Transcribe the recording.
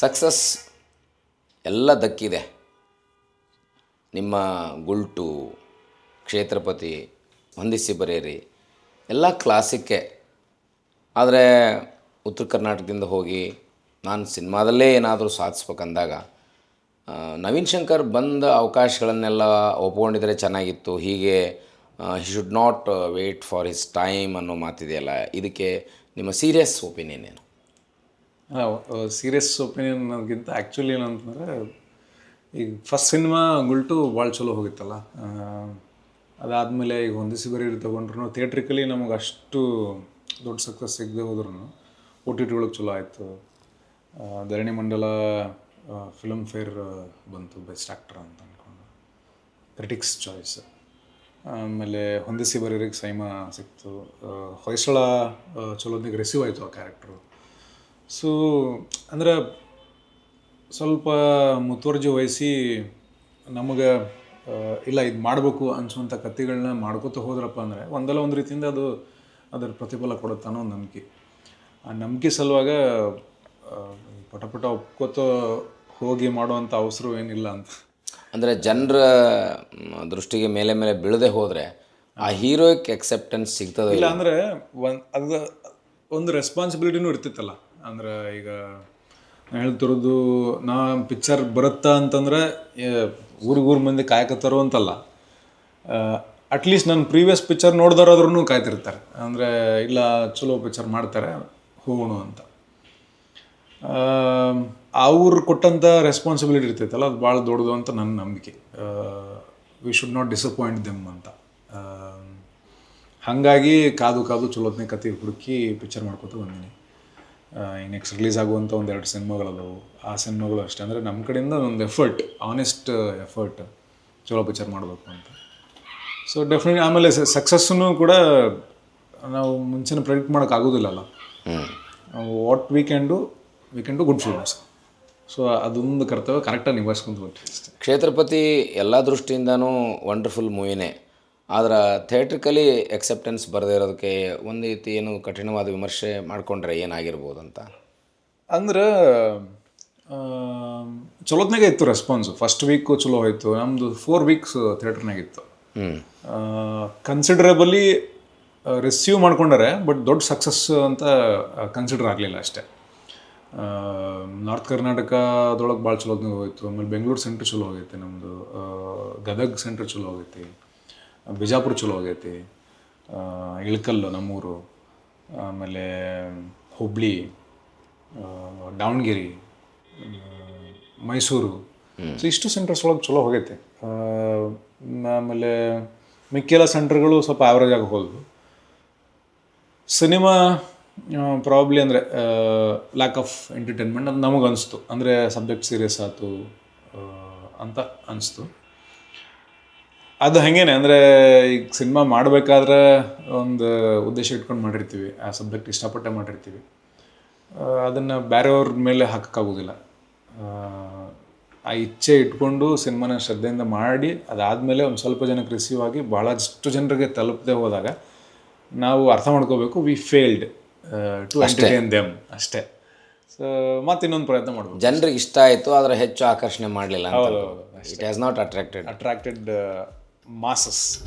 Success ಎಲ್ಲ ದಕ್ಕಿದೆ ನಿಮ್ಮ ಗುಲ್ಟು, ಕ್ಷೇತ್ರಪತಿ, ಹೊಂದಿಸಿ ಬರೆಯಿರಿ. ಎಲ್ಲ ಕ್ಲಾಸಿಕ್ಕೆ ಆದರೆ ಉತ್ತರ ಕರ್ನಾಟಕದಿಂದ ಹೋಗಿ ನಾನು ಸಿನಿಮಾದಲ್ಲೇ ಏನಾದರೂ ಸಾಧಿಸ್ಬೇಕಂದಾಗ ನವೀನ್ ಶಂಕರ್ ಬಂದ ಅವಕಾಶಗಳನ್ನೆಲ್ಲ ಒಪ್ಕೊಂಡಿದ್ರೆ ಚೆನ್ನಾಗಿತ್ತು. ಹೀಗೆ he should not wait for his time ಅನ್ನೋ ಮಾತಿದೆಯಲ್ಲ, ಇದಕ್ಕೆ ನಿಮ್ಮ ಸೀರಿಯಸ್ ಒಪಿನಿಯನ್ ಏನು? ಸೀರಿಯಸ್ ಒಪಿನಿಯನ್ ಅನ್ನೋದಕ್ಕಿಂತ ಆ್ಯಕ್ಚುಲಿ ಏನಂತಂದರೆ, ಈಗ ಫಸ್ಟ್ ಸಿನಿಮಾ ಗುಲ್ಟು ಭಾಳ ಚಲೋ ಹೋಗಿತ್ತಲ್ಲ. ಅದಾದಮೇಲೆ ಈಗ ಹೊಂದಿಸಿ ಬರೀ ತೊಗೊಂಡ್ರು ಥಿಯೇಟ್ರಿಕಲಿ ನಮಗೆ ಅಷ್ಟು ದೊಡ್ಡ ಸಕ್ಸಸ್ ಸಿಗದೆ ಹೋದ್ರೂ ಒ ಟಿ ಟಿ ಒಳಗೆ ಚಲೋ ಆಯಿತು. ಧರಣಿ ಮಂಡಲ ಫಿಲಮ್ ಫೇರ್ ಬಂತು ಬೆಸ್ಟ್ ಆ್ಯಕ್ಟರ್ ಅಂತ ಅಂದ್ಕೊಂಡು ಕ್ರಿಟಿಕ್ಸ್ ಚಾಯ್ಸ್ ಆಮೇಲೆ ಹೊಂದಿಸಿ ಬರೀರಿಗೆ ಸೈಮಾ ಸಿಕ್ತು. ಹೊಯ್ಸಳ ಚಲೋದಿಗೆ ರಿಸೀವ್ ಆಯಿತು ಆ ಕ್ಯಾರೆಕ್ಟ್ರು ಸೊ ಅಂದ್ರೆ ಸ್ವಲ್ಪ ಮುತುವರ್ಜಿ ವಹಿಸಿ ನಮಗೆ ಇಲ್ಲ ಇದು ಮಾಡಬೇಕು ಅನ್ಸುವಂಥ ಕಥೆಗಳನ್ನ ಮಾಡ್ಕೋತ ಹೋದ್ರಪ್ಪ ಅಂದರೆ ಒಂದಲ್ಲ ಒಂದು ರೀತಿಯಿಂದ ಅದು ಅದರ ಪ್ರತಿಫಲ ಕೊಡುತ್ತೆ ಅನ್ನೋ ನಂಬಿಕೆ. ಆ ನಂಬಿಕೆ ಸಲುವಾಗ ಪಟಪಟ ಪಟ ಪಟ ಒಪ್ಕೋತ ಹೋಗಿ ಮಾಡುವಂಥ ಅವಸರ ಏನಿಲ್ಲ ಅಂತ. ಅಂದರೆ ಜನರ ದೃಷ್ಟಿಗೆ ಮೇಲೆ ಮೇಲೆ ಬೀಳದೆ ಹೋದರೆ ಆ ಹೀರೋಯಿಕ್ ಎಕ್ಸೆಪ್ಟೆನ್ಸ್ ಸಿಗ್ತದೆ ಇಲ್ಲ ಅಂದರೆ ಒಂದು ಅದು ಒಂದು ರೆಸ್ಪಾನ್ಸಿಬಿಲಿಟಿನೂ ಇರ್ತಿತ್ತಲ್ಲ. ಅಂದ್ರೆ ಈಗ ಹೇಳ್ತಿರೋದು ನಾ ಪಿಕ್ಚರ್ ಬರುತ್ತಾ ಅಂತಂದ್ರೆ ಊರಿಗೆ ಊರು ಮಂದಿ ಕಾಯಕತ್ತಾರೋ ಅಂತಲ್ಲ. ಅಟ್ಲೀಸ್ಟ್ ನನ್ನ ಪ್ರೀವಿಯಸ್ ಪಿಕ್ಚರ್ ನೋಡ್ದಾರಾದ್ರೂ ಕಾಯ್ತಿರ್ತಾರೆ. ಅಂದರೆ, ಇಲ್ಲ, ಚಲೋ ಪಿಕ್ಚರ್ ಮಾಡ್ತಾರೆ, ಹೋಗೋಣ ಅಂತ. ಅವ್ರು ಕೊಟ್ಟಂಥ ರೆಸ್ಪಾನ್ಸಿಬಿಲಿಟಿ ಇರ್ತೈತಲ್ಲ, ಅದು ಭಾಳ ದೊಡ್ಡದು ಅಂತ ನನ್ನ ನಂಬಿಕೆ. We should not disappoint them ಅಂತ. ಹಾಗಾಗಿ ಕಾದು ಕಾದು ಚಲೋತ್ನೇ ಕತೆ ಹುಡುಕಿ ಪಿಕ್ಚರ್ ಮಾಡ್ಕೊತ ಬಂದೀನಿ. ನೆಕ್ಸ್ಟ್ ರಿಲೀಸ್ ಆಗುವಂಥ ಒಂದು ಎರಡು ಸಿನಿಮಾಗಳದವು. ಆ ಸಿನಿಮಾಗಳು ಅಷ್ಟೇ. ಅಂದರೆ ನಮ್ಮ ಕಡೆಯಿಂದ ಒಂದು ಎಫರ್ಟ್ ಆನೆಸ್ಟ್ ಎಫರ್ಟ್ ಚಲೋ ಪಿಕ್ಚರ್ ಮಾಡಬೇಕು ಅಂತ. ಸೊ ಡೆಫಿನೆಟ್ ಆಮೇಲೆ ಸಕ್ಸಸ್ಸನ್ನು ಕೂಡ ನಾವು ಮುಂಚೆನೇ predict ಮಾಡೋಕ್ಕಾಗೋದಿಲ್ಲಲ್ಲ what we can do we can do good films so ಅದೊಂದು ಕರ್ತವ್ಯ ಕರೆಕ್ಟಾಗಿ ನಿಭಾಯಿಸ್ಕೊಂತ ಕ್ಷೇತ್ರಪತಿ ಎಲ್ಲ ದೃಷ್ಟಿಯಿಂದನೂ ವಂಡರ್ಫುಲ್ ಮೂವಿನೇ ಆದ್ರೆ ಥಿಯೇಟ್ರಿಕಲಿ ಎಕ್ಸೆಪ್ಟೆನ್ಸ್ ಬರದೇ ಇರೋದಕ್ಕೆ ಒಂದು ರೀತಿ ಏನು ಕಠಿಣವಾದ ವಿಮರ್ಶೆ ಮಾಡಿಕೊಂಡ್ರೆ ಏನಾಗಿರ್ಬೋದು ಅಂತ? ಅಂದ್ರೆ ಚಲೋತ್ನಾಗೆ ಇತ್ತು ರೆಸ್ಪಾನ್ಸು ಫಸ್ಟ್ ವೀಕು ಚಲೋ ಹೋಯ್ತು. ನಮ್ಮದು ಫೋರ್ ವೀಕ್ಸ್ ಥಿಯೇಟ್ರ್ನಾಗ ಇತ್ತು. ಕನ್ಸಿಡರೇಬಲಿ ರಿಸೀವ್ ಮಾಡ್ಕೊಂಡಾರೆ ಬಟ್ ದೊಡ್ಡ ಸಕ್ಸಸ್ ಅಂತ ಕನ್ಸಿಡರ್ ಆಗಲಿಲ್ಲ ಅಷ್ಟೇ. ನಾರ್ತ್ ಕರ್ನಾಟಕದೊಳಗೆ ಭಾಳ ಚಲೋ ಹೋಯ್ತು. ಆಮೇಲೆ ಬೆಂಗಳೂರು ಸೆಂಟ್ರ್ ಚಲೋ ಆಗೈತೆ ನಮ್ಮದು ಗದಗ್ ಸೆಂಟ್ರ್ ಚಲೋ ಹೋಗೈತಿ. ಬಿಜಾಪುರ ಚಲೋ ಆಗೈತಿ. ಇಳಕಲ್ಲು ನಮ್ಮೂರು ಆಮೇಲೆ ಹುಬ್ಳಿ ದಾವಣಗೆರೆ ಮೈಸೂರು. ಸೊ ಇಷ್ಟು ಸೆಂಟರ್ಸ್ ಒಳಗೆ ಚಲೋ ಹೋಗೈತೆ. ಆಮೇಲೆ ಮಿಕ್ಕೆಲ್ಲ ಸೆಂಟರ್ಗಳು ಸ್ವಲ್ಪ ಆವ್ರೇಜ್ ಆಗಿ ಹೋದ್ವು ಸಿನಿಮಾ ಪ್ರಾಬ್ಲಿ ಅಂದರೆ ಲ್ಯಾಕ್ ಆಫ್ ಎಂಟರ್ಟೈನ್ಮೆಂಟ್ ಅಂತ ನಮಗೆ ಅನಿಸ್ತು. ಅಂದರೆ ಸಬ್ಜೆಕ್ಟ್ ಸೀರಿಯಸ್ ಆಯಿತು ಅಂತ ಅನಿಸ್ತು. ಅದು ಹಾಗೇನೆ ಅಂದರೆ ಈಗ ಸಿನಿಮಾ ಮಾಡಬೇಕಾದ್ರೆ ಒಂದು ಉದ್ದೇಶ ಇಟ್ಕೊಂಡು ಮಾಡಿರ್ತೀವಿ ಆ ಸಬ್ಜೆಕ್ಟ್ ಇಷ್ಟಪಟ್ಟೆ ಮಾಡಿರ್ತೀವಿ. ಅದನ್ನು ಬೇರೆಯವ್ರ ಮೇಲೆ ಹಾಕೋಕ್ಕಾಗೋದಿಲ್ಲ. ಆ ಇಚ್ಛೆ ಇಟ್ಕೊಂಡು ಸಿನಿಮಾನ ಶ್ರದ್ಧೆಯಿಂದ ಮಾಡಿ ಅದಾದಮೇಲೆ ಒಂದು ಸ್ವಲ್ಪ ಜನಕ್ಕೆ ರಿಸೀವ್ ಆಗಿ ಭಾಳಷ್ಟು ಜನರಿಗೆ ತಲುಪದೆ ಹೋದಾಗ ನಾವು ಅರ್ಥ ಮಾಡ್ಕೋಬೇಕು we failed to entertain them ಅಷ್ಟೇ. ಸೊ ಮತ್ತೆ ಇನ್ನೊಂದು ಪ್ರಯತ್ನ ಮಾಡ್ಬೋದು. ಜನರಿಗೆ ಇಷ್ಟ ಆಯಿತು ಆದರೆ ಹೆಚ್ಚು ಆಕರ್ಷಣೆ ಮಾಡಲಿಲ್ಲ it has not attracted attracted Massas!